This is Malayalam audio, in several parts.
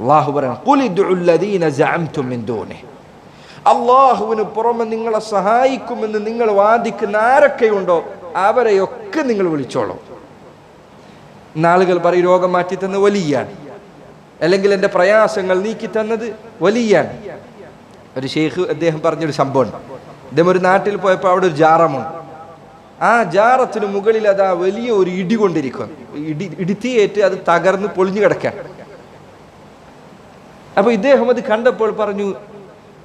അള്ളാഹു പറയണം അള്ളാഹുവിന് പുറമെ നിങ്ങളെ സഹായിക്കുമെന്ന് നിങ്ങൾ വാദിക്കുന്ന ആരൊക്കെയുണ്ടോ അവരെയൊക്കെ നിങ്ങൾ വിളിച്ചോളൂ. നാളുകൾ പറയും രോഗം മാറ്റി തന്ന വലിയാണ്. അല്ലെങ്കിൽ എന്റെ പ്രയാസങ്ങൾ നീക്കി തന്നത് വലിയാണ്. ഒരു ഷെയ്ഖ് അദ്ദേഹം പറഞ്ഞൊരു സംഭവം അദ്ദേഹം ഒരു നാട്ടിൽ പോയപ്പോൾ അവിടെ ഒരു ജാറമുണ്ട്. ആ ജാറത്തിന് മുകളിൽ അത് ആ വലിയ ഒരു ഇടി കൊണ്ടിരിക്കും ഇടി ഇടിത്തിയേറ്റ് അത് തകർന്ന് പൊളിഞ്ഞു കിടക്കാൻ അപ്പൊ ഇദ്ദേഹം അത് കണ്ടപ്പോൾ പറഞ്ഞു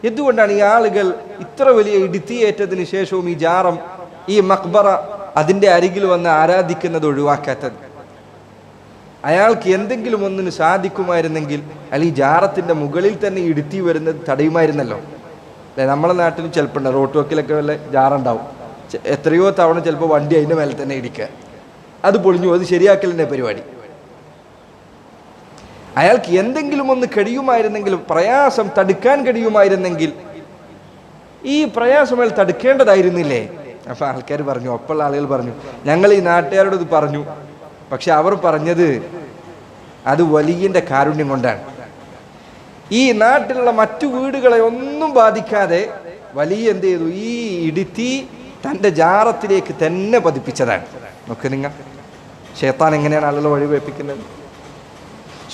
എന്തുകൊണ്ടാണ് ഈ ആളുകൾ ഇത്ര വലിയ ഇടിത്തിയേറ്റതിന് ശേഷവും ഈ ജാറം ഈ മക്ബറ അതിന്റെ അരികിൽ വന്ന് ആരാധിക്കുന്നത് ഒഴിവാക്കാത്തത്? അയാൾക്ക് എന്തെങ്കിലും ഒന്നിന് സാധിക്കുമായിരുന്നെങ്കിൽ അല്ല ഈ ജാറത്തിന്റെ മുകളിൽ തന്നെ ഇടുത്തി വരുന്നത് തടയുമായിരുന്നല്ലോ. അല്ലെ നമ്മളെ നാട്ടിൽ ചിലപ്പോൾ ഉണ്ട് റോട്ട് വക്കിലൊക്കെ വല്ല ജാറുണ്ടാവും എത്രയോ തവണ ചിലപ്പോൾ വണ്ടി അതിന്റെ മേലെ തന്നെ ഇടിക്കുക. അത് പൊളിഞ്ഞു അത് ശരിയാക്കലിന്റെ പരിപാടി. അയാൾക്ക് എന്തെങ്കിലും ഒന്ന് കഴിയുമായിരുന്നെങ്കിൽ പ്രയാസം തടുക്കാൻ കഴിയുമായിരുന്നെങ്കിൽ ഈ പ്രയാസം അയാൾ തടുക്കേണ്ടതായിരുന്നില്ലേ? അപ്പൊ ആൾക്കാർ പറഞ്ഞു ഒപ്പുള്ള ആളുകൾ പറഞ്ഞു ഞങ്ങൾ ഈ നാട്ടുകാരോട് ഇത് പറഞ്ഞു. പക്ഷെ അവർ പറഞ്ഞത് അത് വലിയന്റെ കാരുണ്യം കൊണ്ടാണ്. ഈ നാട്ടിലുള്ള മറ്റു വീടുകളെ ഒന്നും ബാധിക്കാതെ വലിയ എന്ത് ചെയ്തു? ഈ ഇടുത്തി തന്റെ ജാറത്തിലേക്ക് തന്നെ പതിപ്പിച്ചതാണ്. നോക്ക് നിങ്ങൾ. ഷേത്താൻ എങ്ങനെയാണ് ആളുകളെ വഴിവെപ്പിക്കുന്നത്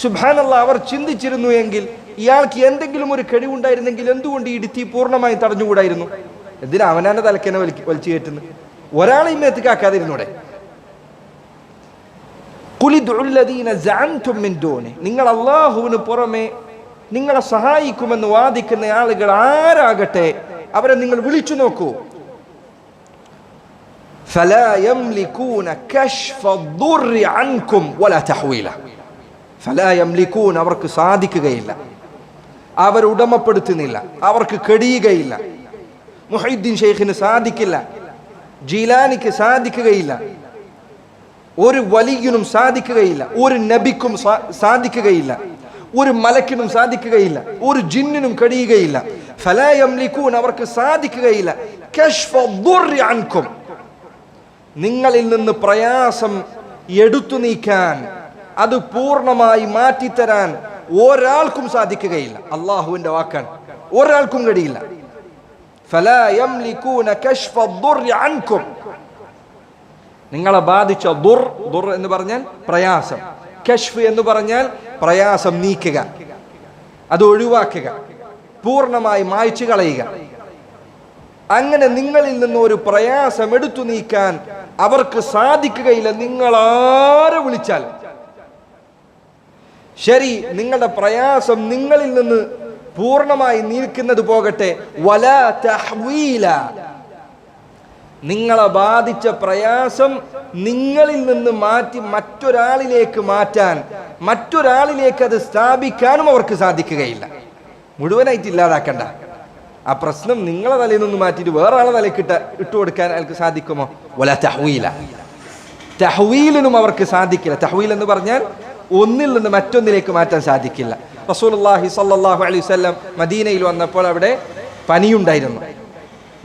സുബാനല്ല അവർ ചിന്തിച്ചിരുന്നു എങ്കിൽ ഇയാൾക്ക് എന്തെങ്കിലും ഒരു കഴിവുണ്ടായിരുന്നെങ്കിൽ എന്തുകൊണ്ട് ഈ ഇടുത്തി പൂർണമായി തടഞ്ഞുകൂടായിരുന്നു? എന്തിനാ അവനാന്റെ തലക്കനെ വലി വലിച്ചു കയറ്റുന്നു? ഒരാളെ ഇമ്മേത്ത് കാക്കാതിരുന്നൂടെ നിങ്ങൾ അള്ളാഹുവിന് പുറമെ നിങ്ങളെ സഹായിക്കുമെന്ന് വാദിക്കുന്ന ആളുകൾ ആരാകട്ടെ? അവരെ നിങ്ങൾ വിളിച്ചു നോക്കൂ. ഫലാ യംലികൂന കശ്ഫ അൻകും വലാ തഹ്വീല. ഫലായംലിക്കൂൻ അവർക്ക് സാധിക്കുകയില്ല. അവരുടമപ്പെടുത്തുന്നില്ല അവർക്ക് കെടിയുകയില്ല. മുഹൈദ്ദീൻ ഷെയ്ഖിന് സാധിക്കില്ല. ജീലാനിക്ക് സാധിക്കുകയില്ല. ഒരു വലിയനും സാധിക്കുകയില്ല. ഒരു നബിക്കും സാധിക്കുകയില്ല. ഒരു മലക്കിനും സാധിക്കുകയില്ല. ഒരു ജിന്നിനും കഴിയുകയില്ല ഫലായംലിക്കൂൻ അവർക്ക് സാധിക്കുകയില്ല. നിങ്ങളിൽ നിന്ന് പ്രയാസം എടുത്തു നീക്കാൻ അത് പൂർണമായി മാറ്റിത്തരാൻ ഒരാൾക്കും സാധിക്കുകയില്ല. അള്ളാഹുവിന്റെ വാക്കാൻ ഒരാൾക്കും കഴിയില്ല. നിങ്ങളെ ബാധിച്ച ദുർ ദുർ എന്ന് പറഞ്ഞാൽ പ്രയാസം. കഷ്ഫ് എന്ന് പറഞ്ഞാൽ പ്രയാസം നീക്കുക. അത് ഒഴിവാക്കുക. പൂർണമായി മായ്ച്ചു കളയുക. അങ്ങനെ നിങ്ങളിൽ നിന്ന് ഒരു പ്രയാസം എടുത്തു നീക്കാൻ അവർക്ക് സാധിക്കുകയില്ല. നിങ്ങളാരെ വിളിച്ചാലും. ശരി നിങ്ങളുടെ പ്രയാസം നിങ്ങളിൽ നിന്ന് പൂർണമായി നീക്കുന്നത് പോകട്ടെ. വല തഹ്വീല. നിങ്ങളെ ബാധിച്ച പ്രയാസം നിങ്ങളിൽ നിന്ന് മാറ്റി മറ്റൊരാളിലേക്ക് മാറ്റാൻ മറ്റൊരാളിലേക്ക് അത് സ്ഥാപിക്കാനും അവർക്ക് സാധിക്കുകയില്ല. മുഴുവനായിട്ട് ഇല്ലാതാക്കണ്ട. ആ പ്രശ്നം നിങ്ങളെ തലയിൽ നിന്ന് മാറ്റിയിട്ട് വേറെ ആളെ തലയ്ക്ക് ഇട്ട ഇട്ടു കൊടുക്കാൻ അയാൾക്ക് സാധിക്കുമോ? വല തഹ്വീല. തഹ്വീലിനും അവർക്ക് സാധിക്കില്ല. തഹ്വീൽ എന്ന് പറഞ്ഞാൽ ഒന്നിൽ നിന്ന് മറ്റൊന്നിലേക്ക് മാറ്റാൻ സാധിക്കില്ല. റസൂലുള്ളാഹി സല്ലാഹു അലൈഹി വസല്ലം മദീനയിൽ വന്നപ്പോൾ അവിടെ പനിയുണ്ടായിരുന്നു.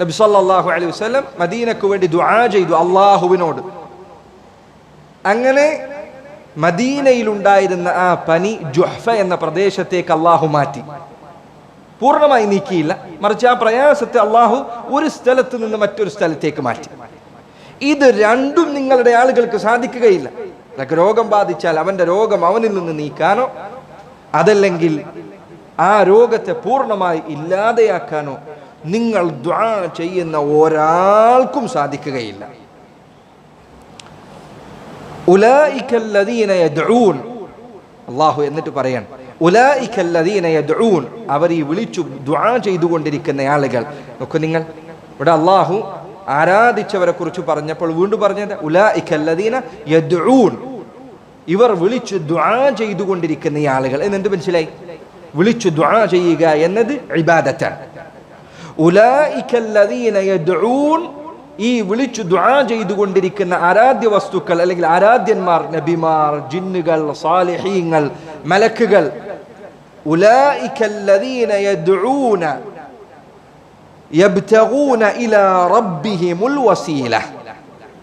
നബി സല്ലാഹു അലൈഹി വസല്ലം മദീനക്ക് വേണ്ടി ദുആ ചെയ്തു അള്ളാഹുവിനോട് അങ്ങനെ മദീനയിലുണ്ടായിരുന്ന ആ പനി ജുഹ്ഫ എന്ന പ്രദേശത്തേക്ക് അള്ളാഹു മാറ്റി. പൂർണമായി നീക്കിയില്ല. മറിച്ച് ആ പ്രയാസത്തെ അള്ളാഹു ഒരു സ്ഥലത്ത് നിന്ന് മറ്റൊരു സ്ഥലത്തേക്ക് മാറ്റി. ഇത് രണ്ടും നിങ്ങളുടെ ആളുകൾക്ക് സാധിക്കുകയില്ല. നിനക്ക് രോഗം ബാധിച്ചാൽ അവന്റെ രോഗം അവനിൽ നിന്ന് നീക്കാനോ? അതല്ലെങ്കിൽ ആ രോഗത്തെ പൂർണമായി ഇല്ലാതെയാക്കാനോ? നിങ്ങൾ ദ്വാ ചെയ്യുന്ന ഒരാൾക്കും സാധിക്കുകയില്ല. അള്ളാഹു എന്നിട്ട് പറയാൻ അവർ ഈ വിളിച്ചു ചെയ്തുകൊണ്ടിരിക്കുന്ന ആളുകൾ. നോക്കൂ നിങ്ങൾ ഇവിടെ അള്ളാഹു ആരാധിച്ചവരെ കുറിച്ച് പറഞ്ഞപ്പോൾ വീണ്ടും പറഞ്ഞത് ഉലായിക്കല്ലദീന യദ്ഊൻ. ഇവർ വിളിച്ചു ദ്വാ ചെയ്തുകൊണ്ടിരിക്കുന്ന ഈ ആളുകൾ. എന്നെന്ത് മനസ്സിലായി? വിളിച്ചു ദ്വാ ചെയ്യുക എന്നത് ഇബാദത്താണ്. ഈ വിളിച്ചു ദുആ ചെയ്തുകൊണ്ടിരിക്കുന്ന ആരാധ്യ വസ്തുക്കൾ അല്ലെങ്കിൽ ആരാധ്യന്മാർ നബിമാർ ജിന്നുകൾ സാലിഹീങ്ങൾ മലക്കുകൾ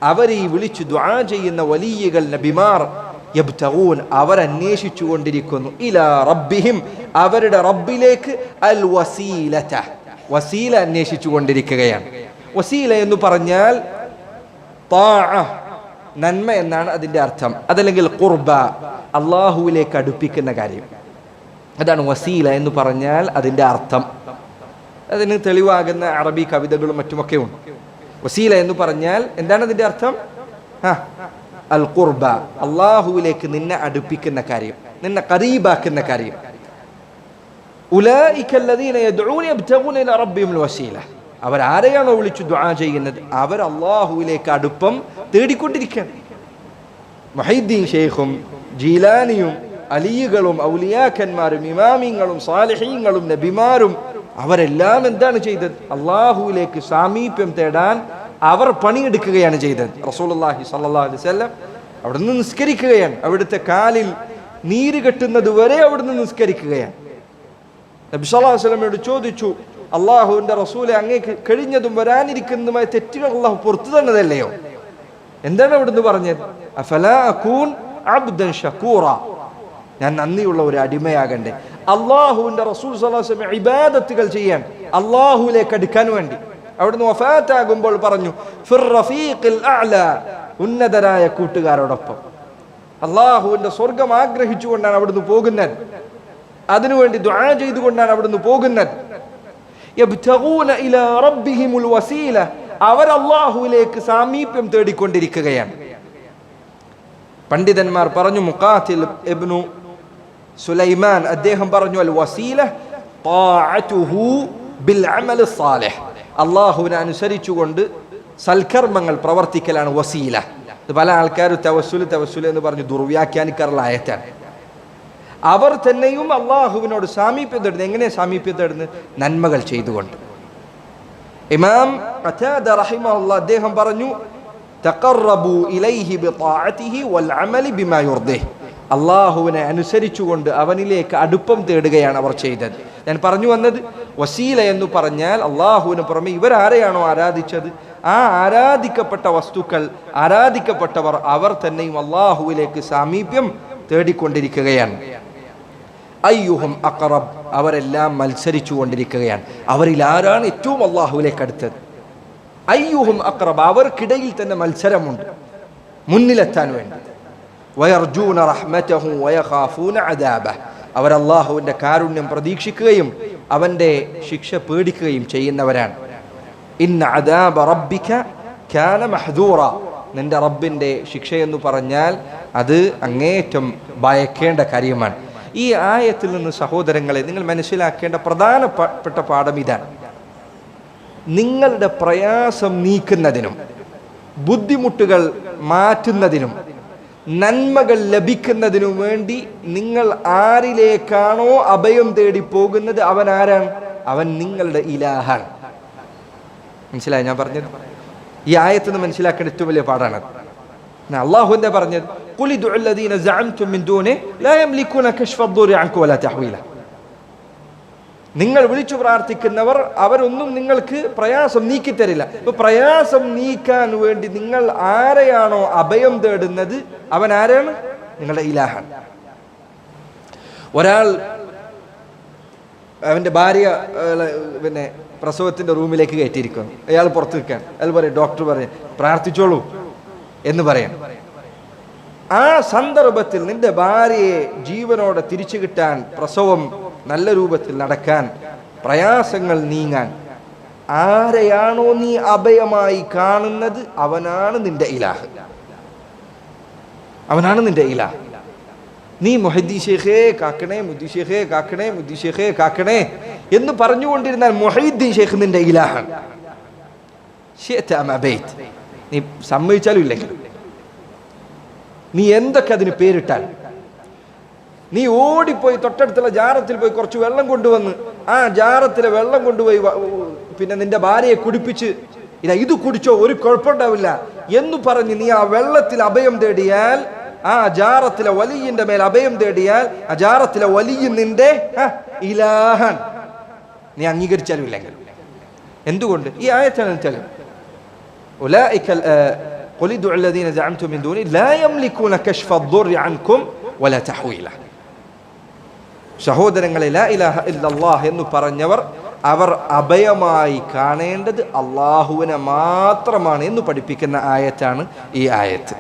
അവർ ഈ വിളിച്ചു ദുആ ചെയ്യുന്ന വലിയകൾ നബിമാർ യബ്തഗൂൻ അവർ അന്വേഷിച്ചു കൊണ്ടിരിക്കുന്നു ഇലാ റബ്ബിഹിം അവരുടെ റബ്ബിലേക്ക് അൽ വസീലത വസീല അന്വേഷിച്ചു കൊണ്ടിരിക്കുകയാണ് വസീല എന്ന് പറഞ്ഞാൽ നന്മ എന്നാണ് അതിന്റെ അർത്ഥം. അതല്ലെങ്കിൽ കുർബ അള്ളാഹുവിലേക്ക് അടുപ്പിക്കുന്ന കാര്യം. അതാണ് വസീല എന്ന് പറഞ്ഞാൽ അതിന്റെ അർത്ഥം. അതിന് തെളിവാകുന്ന അറബി കവിതകളും മറ്റുമൊക്കെ ഉണ്ട്. വസീല എന്ന് പറഞ്ഞാൽ എന്താണ് അതിന്റെ അർത്ഥം? ആ, അൽ ഖുർബ അള്ളാഹുവിലേക്ക് നിന്നെ അടുപ്പിക്കുന്ന കാര്യം നിന്നെ കരീബാക്കുന്ന കാര്യം. അവരാരെയാണോ വിളിച്ചു ദുആ ചെയ്യുന്നത്? അവർ അള്ളാഹുവിലേക്ക് അടുപ്പം തേടിക്കൊണ്ടിരിക്കുകയാണ്. മഹീദ്ദീൻ ഷെയ്ഖും ജീലാനിയും അലിയുകളും ഔലിയാക്കന്മാരും ഇമാമിങ്ങളും സാലിഹീങ്ങളും നബിമാരും അവരെല്ലാം എന്താണ് ചെയ്തത്? അള്ളാഹുവിലേക്ക് സാമീപ്യം തേടാൻ അവർ പണിയെടുക്കുകയാണ് ചെയ്തത്. റസൂലുള്ളാഹി സല്ലാ വസല്ലം അവിടുന്ന് നിസ്കരിക്കുകയാണ്. അവിടുത്തെ കാലിൽ നീര് കെട്ടുന്നത് വരെ അവിടുന്ന് നിസ്കരിക്കുകയാണ്. നബി സല്ലല്ലാഹു അലൈഹി വസല്ലമയോട് ചോദിച്ചു അള്ളാഹുവിന്റെ റസൂലെ അങ്ങേക്ക് കഴിഞ്ഞതും വരാനിരിക്കുന്നതുമായ തെറ്റുകൾ അള്ളാഹു പുറത്തു തന്നതല്ലയോ? എന്താണ് അവിടുന്ന് പറഞ്ഞത്? അബ്ദൻ ഞാൻ നന്ദിയുള്ള ഒരു അടിമയാകണ്ടേ. അള്ളാഹുവിന്റെ റസൂൽ വസല്ലം ഇബാദത്തുകൾ ചെയ്യാൻ അള്ളാഹുലേക്ക് അടുക്കാൻ വേണ്ടി. അവിടുന്ന് വഫാറ്റാകുമ്പോൾ പറഞ്ഞു ഉന്നതരായ കൂട്ടുകാരോടൊപ്പം. അള്ളാഹുവിന്റെ സ്വർഗം ആഗ്രഹിച്ചുകൊണ്ടാണ് അവിടുന്ന് പോകുന്നത്. അതിനുവേണ്ടി ദ്വാ ചെയ്തുകൊണ്ടാണ് അവിടുന്ന് പോകുന്നത്. അവർ അള്ളാഹുവിലേക്ക് സാമീപ്യം തേടിക്കൊണ്ടിരിക്കുകയാണ്. പണ്ഡിതന്മാർ പറഞ്ഞു മുഖാത്തിൽ എബ്നു സുലൈമാൻ അദ്ദേഹം പറഞ്ഞു അൽ വസീല ബിൽ അമൽ സാലിഹ് അള്ളാഹുവിനെ അനുസരിച്ചുകൊണ്ട് സൽക്കർമ്മങ്ങൾ പ്രവർത്തിക്കലാണ് വസീല. പല ആൾക്കാരും തവസുൽ തവസുൽ എന്ന് പറഞ്ഞു ദുർവ്യാഖ്യാനിക്കാറുള്ള ആയത്താണ്. അവർ തന്നെയും അള്ളാഹുവിനോട് സാമീപ്യം തേടുന്നത് എങ്ങനെ തേടുന്നത് നന്മകൾ ചെയ്തുകൊണ്ട്. ഇമാം അദ്ദേഹം പറഞ്ഞു തഖറബു ഇലൈഹി ബിതാഅതിഹി വൽ അമലി ബിമാ യുർദിഹ്. അള്ളാഹുവിനെ അനുസരിച്ചുകൊണ്ട് അവനിലേക്ക് അടുപ്പം തേടുകയാണ് അവർ ചെയ്തത്. ഞാൻ പറഞ്ഞു വന്നത് വസീല എന്ന് പറഞ്ഞാൽ അള്ളാഹുവിന് പുറമെ ഇവരാരെയാണോ ആരാധിച്ചത്? ആ ആരാധിക്കപ്പെട്ട വസ്തുക്കൾ ആരാധിക്കപ്പെട്ടവർ അവർ തന്നെയും അള്ളാഹുവിലേക്ക് സാമീപ്യം തേടിക്കൊണ്ടിരിക്കുകയാണ്. അയ്യുഹും അക്കറബ് അവരെല്ലാം മത്സരിച്ചു കൊണ്ടിരിക്കുകയാണ് അവരിൽ ആരാണ് ഏറ്റവും അള്ളാഹുവിലേക്ക് അടുത്തത്? അയ്യുഹും അക്രബ് അവർക്കിടയിൽ തന്നെ മത്സരമുണ്ട് മുന്നിലെത്താൻ വേണ്ടി. വയർജൂന റഹ്മറ്റഹും വയഖാഫൂന അദാബ അവർ അള്ളാഹുവിന്റെ കാരുണ്യം പ്രതീക്ഷിക്കുകയും അവന്റെ ശിക്ഷ പേടിക്കുകയും ചെയ്യുന്നവരാണ്. ഇന്ന അദാബ റബ്ബിക കാന മഹദൂറ. നിന്റെ റബ്ബിന്റെ ശിക്ഷയെന്ന് പറഞ്ഞാൽ അത് അങ്ങേറ്റം ഭയക്കേണ്ട കാര്യമാണ്. ഈ ആയത്തിൽ നിന്ന് സഹോദരങ്ങളെ നിങ്ങൾ മനസ്സിലാക്കേണ്ട പ്രധാനപ്പെട്ട പാഠം ഇതാണ്. നിങ്ങളുടെ പ്രയാസം നീക്കുന്നതിനും ബുദ്ധിമുട്ടുകൾ മാറ്റുന്നതിനും നന്മകൾ ലഭിക്കുന്നതിനു വേണ്ടി നിങ്ങൾ ആരിലേക്കാണോ അഭയം തേടി പോകുന്നത് അവൻ ആരാണ്? അവൻ നിങ്ങളുടെ ഇലാഹാണ്. മനസ്സിലായി? ഞാൻ പറഞ്ഞത്? ഈ ആയത്ത് നിന്ന് മനസ്സിലാക്കേണ്ട ഏറ്റവും വലിയ പാടാണ് അള്ളാഹു എന്താ പറഞ്ഞത്? നിങ്ങൾ വിളിച്ചു പ്രാർത്ഥിക്കുന്നവർ അവരൊന്നും നിങ്ങൾക്ക് പ്രയാസം നീക്കിത്തരില്ല. ഇപ്പൊ പ്രയാസം നീക്കാൻ വേണ്ടി നിങ്ങൾ ആരെയാണോ അഭയം തേടുന്നത്? അവൻ ആരാണ്? നിങ്ങളുടെ ഇലാഹാണ് ഒരാൾ അവന്റെ ഭാര്യ പിന്നെ പ്രസവത്തിന്റെ റൂമിലേക്ക് കയറ്റിയിരിക്കുന്നു. അയാൾ പുറത്ത് നിൽക്കാൻ അയാൾ പറയും ഡോക്ടർ പറയും പ്രാർത്ഥിച്ചോളൂ എന്ന് പറയാം ആ സന്ദർഭത്തിൽ നിന്റെ ഭാര്യയെ ജീവനോടെ തിരിച്ചു കിട്ടാൻ പ്രസവം നല്ല രൂപത്തിൽ നടക്കാൻ പ്രയാസങ്ങൾ നീങ്ങാൻ ആരെയാണോ നീ അഭയമായി കാണുന്നത്? അവനാണ് നിന്റെ ഇലാഹ്. അവനാണ് നിന്റെ ഇലാഹ്. നീ മൊഹദ്ദി ഷേഖേ കാക്കണേ മുദ്ദി ഷേഖേ കാക്കണേ മുദ്ദി ഷേഖേ കാക്കണേ എന്ന് പറഞ്ഞുകൊണ്ടിരുന്നാൽ മൊഹീദ്ദീൻ ഷേഖ് നിന്റെ ഇലാഹാണ്. നീ സമ്മതിച്ചാലും ഇല്ലെങ്കിലും. നീ എന്തൊക്കെ അതിന് പേരിട്ടാൽ നീ ഓടിപ്പോയി തൊട്ടടുത്തുള്ള ജാറത്തിൽ പോയി കുറച്ച് വെള്ളം കൊണ്ടുവന്ന് ആ ജാറത്തിലെ വെള്ളം കൊണ്ടുപോയി വ- പിന്നെ നിന്റെ ഭാര്യയെ കുടിപ്പിച്ച് ഇതാ ഇത് കുടിച്ചോ ഒരു കുഴപ്പമുണ്ടാവില്ല എന്ന് പറഞ്ഞ് നീ ആ വെള്ളത്തിൽ അഭയം തേടിയാൽ ആ ജാറത്തിലെ വലിയന്റെ മേൽ അഭയം തേടിയാൽ ആ ജാറത്തിലെ വലിയ നിന്റെ ആ, ഇലാഹാൻ നീ അംഗീകരിച്ചാലും ഇല്ലെങ്കിൽ എന്തുകൊണ്ട് ഈ ആയത്താണ് തെളിവ് أولئك ال- آه، قل ادعوا الذين زعمتم من دوني لا يملكون كشف الضر عنكم ولا تحويله സഹോദരങ്ങളെ ലാ ഇലാഹ ഇല്ലല്ലാഹ് എന്ന് പറഞ്ഞവർ അവർ അഭയമായി കാണേണ്ടത് അള്ളാഹുവിനെ മാത്രമാണ് എന്ന് പഠിപ്പിക്കുന്ന ആയത്താണ് ഈ ആയത്ത്.